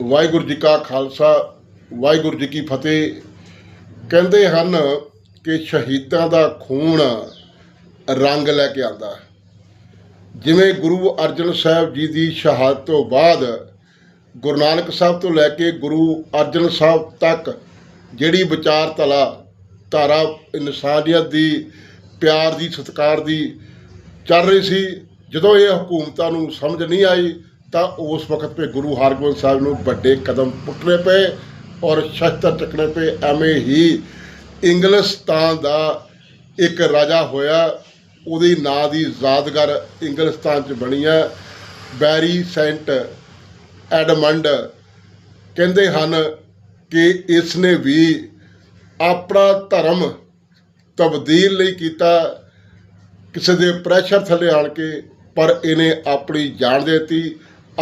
ਵਾਹਿਗੁਰੂ ਜੀ ਕਾ ਖਾਲਸਾ, ਵਾਹਿਗੁਰੂ ਜੀ ਕੀ ਫਤਿਹ। ਕਹਿੰਦੇ ਹਨ ਕਿ ਸ਼ਹੀਦਾਂ ਦਾ ਖੂਨ ਰੰਗ ਲੈ ਕੇ ਆਉਂਦਾ ਜਿਵੇਂ ਗੁਰੂ ਅਰਜਨ ਸਾਹਿਬ ਜੀ ਦੀ ਸ਼ਹਾਦਤ ਤੋਂ ਬਾਅਦ ਗੁਰੂ ਨਾਨਕ ਸਾਹਿਬ ਤੋਂ ਲੈ ਕੇ ਗੁਰੂ ਅਰਜਨ ਸਾਹਿਬ ਤੱਕ ਜਿਹੜੀ ਵਿਚਾਰ ਧਾਰਾ, ਇਨਸਾਨੀਅਤ ਦੀ, ਪਿਆਰ ਦੀ, ਸਤਿਕਾਰ ਦੀ ਚੱਲ ਰਹੀ ਸੀ, ਜਦੋਂ ਇਹ ਹਕੂਮਤਾਂ ਨੂੰ ਸਮਝ ਨਹੀਂ ਆਈ ਤਾਂ ਉਸ ਵਕਤ 'ਤੇ ਗੁਰੂ ਹਰਗੋਬਿੰਦ ਸਾਹਿਬ ਨੂੰ ਵੱਡੇ ਕਦਮ ਪੁੱਟਣੇ ਪਏ ਔਰ ਸ਼ਸਤਰ ਚੱਕਣੇ ਪਏ। ਐਵੇਂ ਹੀ ਇੰਗਲਿਸਤਾਨ ਦਾ ਇੱਕ ਰਾਜਾ ਹੋਇਆ। ਉਹਦੀ ਨਾਂ ਦੀ ਯਾਦਗਾਰ ਇੰਗਲਿਸਤਾਨ 'ਚ ਬਣੀ ਹੈ। ਬੈਰੀ ਸੈਂਟ ਐਡਮੰਡ ਕਹਿੰਦੇ ਹਨ ਕਿ ਇਸ ਨੇ ਵੀ ਆਪਣਾ ਧਰਮ ਤਬਦੀਲ ਨਹੀਂ ਕੀਤਾ। ਕਿਸੇ ਦੇ ਪ੍ਰੈਸ਼ਰ ਥੱਲੇ ਆਣ ਕੇ ਪਰ ਇਹਨੇ ਆਪਣੀ ਜਾਨ ਦੇ ਦਿੱਤੀ।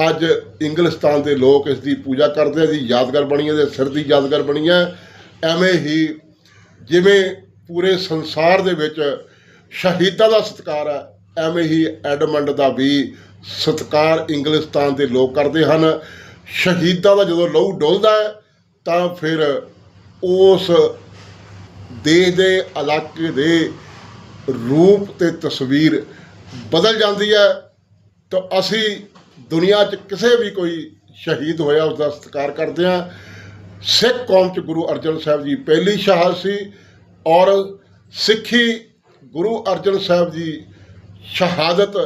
ਅੱਜ ਇੰਗਲਿਸਤਾਨ ਦੇ ਲੋਕ ਇਸ ਦੀ ਪੂਜਾ ਕਰਦੇ ਆ ਦੀ ਯਾਦਗਾਰ ਬਣੀ ਹੈ ਦੇ ਸਿਰ ਦੀ ਯਾਦਗਾਰ ਬਣੀ ਹੈ। ਐਵੇਂ ਹੀ ਜਿਵੇਂ ਪੂਰੇ ਸੰਸਾਰ ਦੇ ਵਿੱਚ ਸ਼ਹੀਦਾਂ ਦਾ ਸਤਿਕਾਰ ਹੈ, ਐਵੇਂ ਹੀ ਐਡਮੰਡ ਦਾ ਵੀ ਸਤਿਕਾਰ ਇੰਗਲਿਸਤਾਨ ਦੇ ਲੋਕ ਕਰਦੇ ਹਨ। ਸ਼ਹੀਦਾਂ ਦਾ ਜਦੋਂ ਲਹੂ ਡੁੱਲਦਾ ਹੈ, ਤਾਂ ਫਿਰ ਉਸ ਦੇਸ਼ ਦੇ ਇਲਾਕੇ ਦੇ ਰੂਪ ਤੇ ਤਸਵੀਰ ਬਦਲ ਜਾਂਦੀ ਹੈ। ਤਾਂ ਅਸੀਂ ਦੁਨੀਆ 'ਚ ਕਿਸੇ ਵੀ ਕੋਈ ਸ਼ਹੀਦ ਹੋਇਆ ਉਸ ਦਾ ਸਤਿਕਾਰ ਕਰਦੇ ਹਾਂ। ਸਿੱਖ ਕੌਮ 'ਚ ਗੁਰੂ ਅਰਜਨ ਸਾਹਿਬ ਜੀ ਪਹਿਲੀ ਸ਼ਹਾਦਤ ਸੀ ਔਰ ਸਿੱਖੀ ਗੁਰੂ ਅਰਜਨ ਸਾਹਿਬ ਜੀ ਸ਼ਹਾਦਤ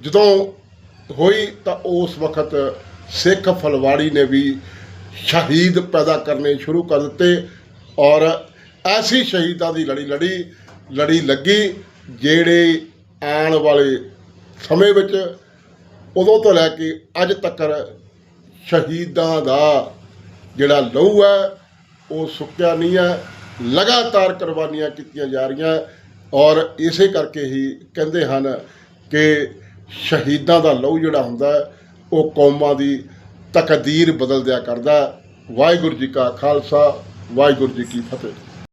ਜਦੋਂ ਹੋਈ ਤਾਂ ਉਸ ਵਕਤ ਸਿੱਖ ਫਲਵਾੜੀ ਨੇ ਵੀ ਸ਼ਹੀਦ ਪੈਦਾ ਕਰਨੇ ਸ਼ੁਰੂ ਕਰ ਦਿੱਤੇ ਔਰ ਐਸੀ ਸ਼ਹੀਦਾਂ ਦੀ ਲੜੀ ਲੜੀ ਲੜੀ ਲੱਗੀ, ਜਿਹੜੇ ਆਉਣ ਵਾਲੇ ਸਮੇਂ ਵਿੱਚ ਉਦੋਂ ਤੋਂ ਲੈ ਕੇ ਅੱਜ ਤੱਕ ਸ਼ਹੀਦਾਂ ਦਾ ਜਿਹੜਾ ਲਹੂ ਹੈ, ਉਹ ਸੁੱਕਿਆ ਨਹੀਂ ਹੈ, ਲਗਾਤਾਰ ਕੁਰਬਾਨੀਆਂ ਕੀਤੀਆਂ ਜਾ ਰਹੀਆਂ ਔਰ ਇਸੇ ਕਰਕੇ ਹੀ ਕਹਿੰਦੇ ਹਨ ਕਿ ਸ਼ਹੀਦਾਂ ਦਾ ਲਹੂ ਜਿਹੜਾ ਹੁੰਦਾ ਉਹ ਕੌਮਾਂ ਦੀ ਤਕਦੀਰ ਬਦਲ ਦਿਆ ਕਰਦਾ ਵਾਹਿਗੁਰੂ ਜੀ ਕਾ ਖਾਲਸਾ, ਵਾਹਿਗੁਰੂ ਜੀ ਕੀ ਫਤਿਹ।